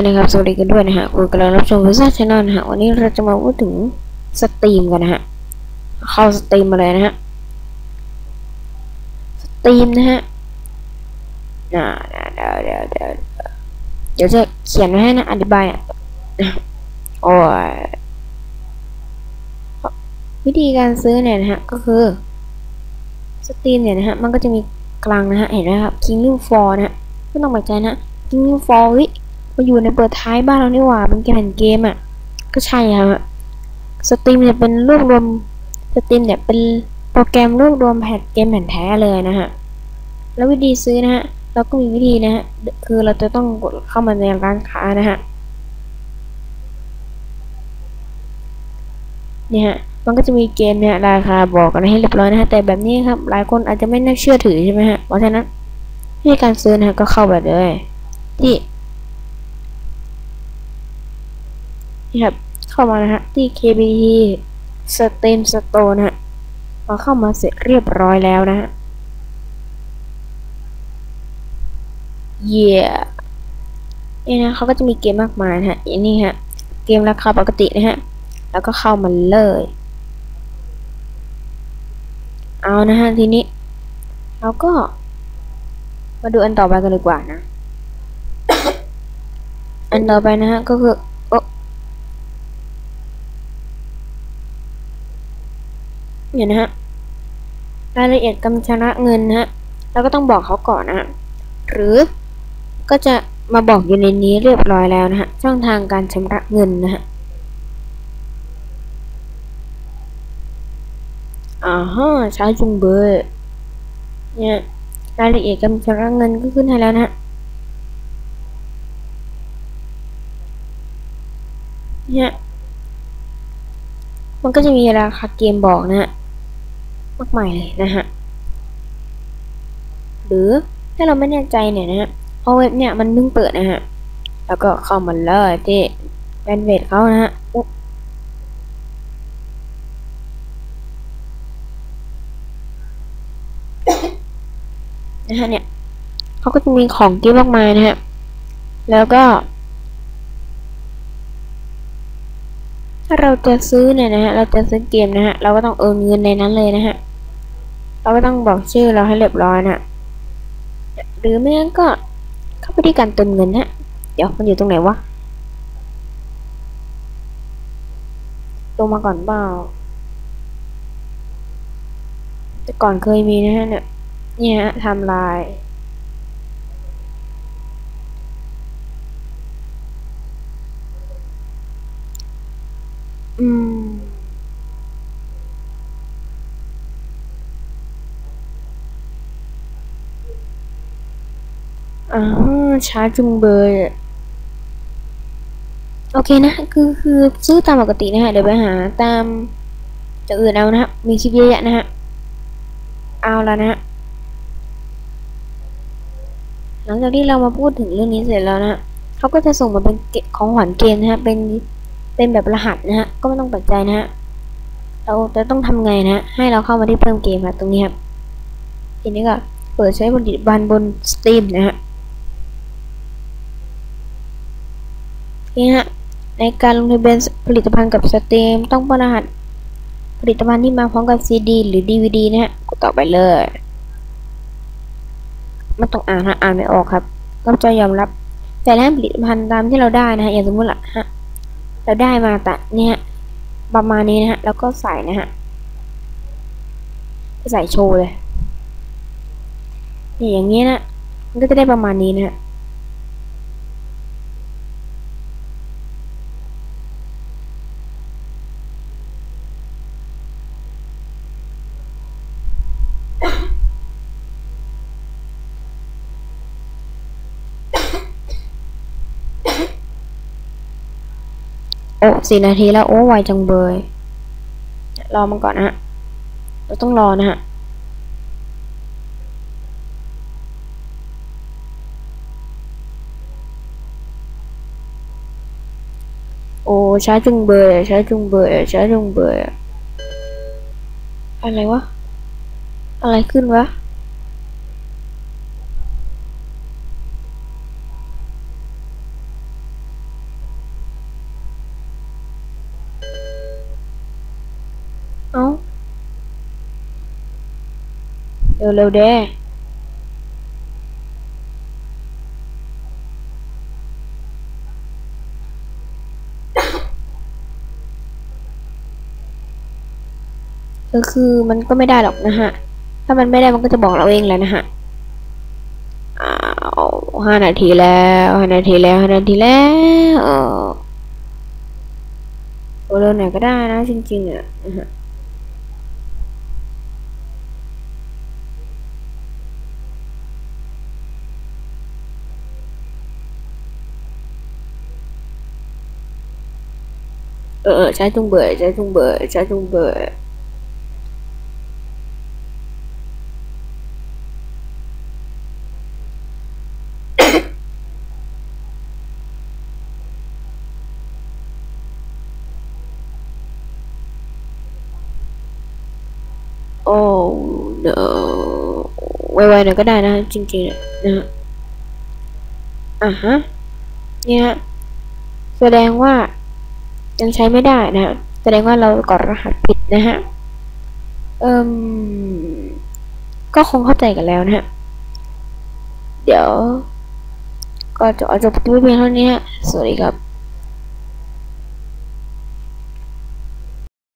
นะครับ สวัสดีกันด้วยนะฮะคุณกำลังรับชมวิซ่าชาแนลนะฮะ วันนี้เราจะมาพูดถึงสตรีมกันนะฮะ เข้าสตรีมมาเลยนะฮะ สตรีมนะฮะน่าเดี๋ยวเดี๋ยวเดี๋ยวเดี๋ยวจะเขียนไว้ให้นะ อธิบายอะโอ้ยวิธีการซื้อเนี่ยนะฮะ ก็คือ สตรีมเนี่ยนะฮะ มันก็จะมีกลางนะฮะ เห็นไหมครับ Kingdom Fall นะฮะไม่ต้องแปลกใจนะ Kingdom Fall วิ มาอยู่ในเปิดท้ายบ้านเรานี่หว่าเป็นแผ่นเกมอะ ก็ใช่ครับสตรีมเนี่ยเป็นรวบรวมสตรีมเนี่ยเป็นโปรแกรมรวบรวมแผ่นเกมแผ่นแท้เลยนะฮะ แล้ววิธีซื้อนะฮะ เราก็มีวิธีนะฮะ คือเราจะต้องกดเข้ามาในร้านค้านะฮะเนี่ยฮะ มันก็จะมีเกมเนี่ยราคาบอกกันให้เรียบร้อยนะฮะ แต่แบบนี้ครับ หลายคนอาจจะไม่น่าเชื่อถือใช่ไหมฮะ เพราะฉะนั้นให้การซื้อนะฮะก็เข้าไปเลย ที่ นี่ครับ เข้ามานะฮะ ที่ KBT Steam Store นะฮะพอเข้ามาเสร็จเรียบร้อยแล้วนะฮะ เย่นี่นะเขาก็จะมีเกมมากมายนะฮะอย่างนี้ฮะ เกมราคาปกตินะฮะ แล้วก็เข้ามาเลย เอานะฮะทีนี้เราก็ มาดูอันต่อไปกันดีกว่านะ อันต่อไปนะฮะก็คือโอะ เนี่ยนะฮะรายละเอียดกำชำระเงินนะฮะเราก็ต้องบอกเขาก่อนนะฮะหรือก็จะมาบอกอยู่ในนี้เรียบร้อยแล้วนะฮะช่องทางการชำระเงินนะฮะอ่าฮะใช้จุงเบอร์เนี่ยรายละเอียดการชำระเงินก็ขึ้นให้แล้วนะฮะเนี่ยมันก็จะมีราคาเกมบอกนะฮะ มากมายเลยนะฮะ หรือถ้าเราไม่แน่ใจเนี่ยนะฮะเพราะเว็บเนี่ยมันเพิ่งเปิดนะฮะ แล้วก็เข้ามาเลยที่แบนเวทเขานะฮะอุ๊บนะฮะเนี่ยเขาก็จะมีของเกมมากมายนะฮะ แล้วก็ ถ้าเราจะซื้อเนี่ยนะฮะ เราจะซื้อเกมนะฮะ เราก็ต้องโอนเงินในนั้นเลยนะฮะ เราก็ต้องบอกชื่อเราให้เรียบร้อยนะหรือไม่งั้นก็เข้าไปที่การเติมเงินนะฮะเดี๋ยวมันอยู่ตรงไหนวะลงมาก่อนเปล่าแต่ก่อนเคยมีนะฮะเนี่ยเนี่ยทำลาย อ่าช้าจุงเบยโอเคนะ คือคือซื้อตามปกตินะฮะ เดี๋ยวไปหาตามจากอื่นเอานะฮะ มีคลิปเยอะแยะนะฮะ เอาแล้วนะฮะ หลังจากที่เรามาพูดถึงเรื่องนี้เสร็จแล้วนะฮะเขาก็จะส่งมาเป็นของขวัญเกมนะฮะ เป็นเป็นแบบรหัสนะฮะ ก็ไม่ต้องแปลกใจนะฮะ เราจะต้องทำไงนะฮะ ให้เราเข้ามาที่เพิ่มเกมครับตรงนี้ครับทีนี้ก็เปิดใช้บนดิบันบน Steam นะฮะ นี่ฮะ ในการลงทะเบียนผลิตภัณฑ์กับสตรีมต้องป้อนรหัสผลิตภัณฑ์ที่มาพร้อมกับ CD หรือ DVD นะฮะกดต่อไปเลยไม่ต้องอ่านฮะอ่านไม่ออกครับ ก็จะยอมรับ แต่แล้วผลิตภัณฑ์ตามที่เราได้นะฮะอย่างสมมติละฮะเราได้มาแต่เนี่ยประมาณนี้นะฮะแล้วก็ใส่นะฮะใส่โชว์เลยนี่อย่างเงี้ยนะมันก็จะได้ประมาณนี้นะฮะ โอ้สี่นาทีแล้วโอ้ไวจังเบยรอมันก่อนนะฮะเราต้องรอนะฮะโอ้ช้าจุงเบยช้าจุงเบยช้าจุงเบยอะไรวะ อะไรขึ้นวะ เร็วเร็วๆเด้ก็คือมันก็ไม่ได้หรอกนะฮะ ถ้ามันไม่ได้มันก็จะบอกเราเองแหละนะฮะ อ้าวห้านาทีแล้วห้านาทีแล้วห้านาทีแล้วเออโอเร็วไหนก็ได้นะจริงๆอะนะฮะ เออเออใช้จุงเบยใช้จุงเบยใช้จุงเบยโอ้ no ไวๆหน่อยก็ได้นะจริงๆอ ยังใช้ไม่ได้นะฮะแสดงว่าเรากดรหัสผิดนะฮะเอ่มก็คงเข้าใจกันแล้วนะฮะ เดี๋ยว ก็จะเอาจบคลิปเพียงเท่านี้สวัสดีครับ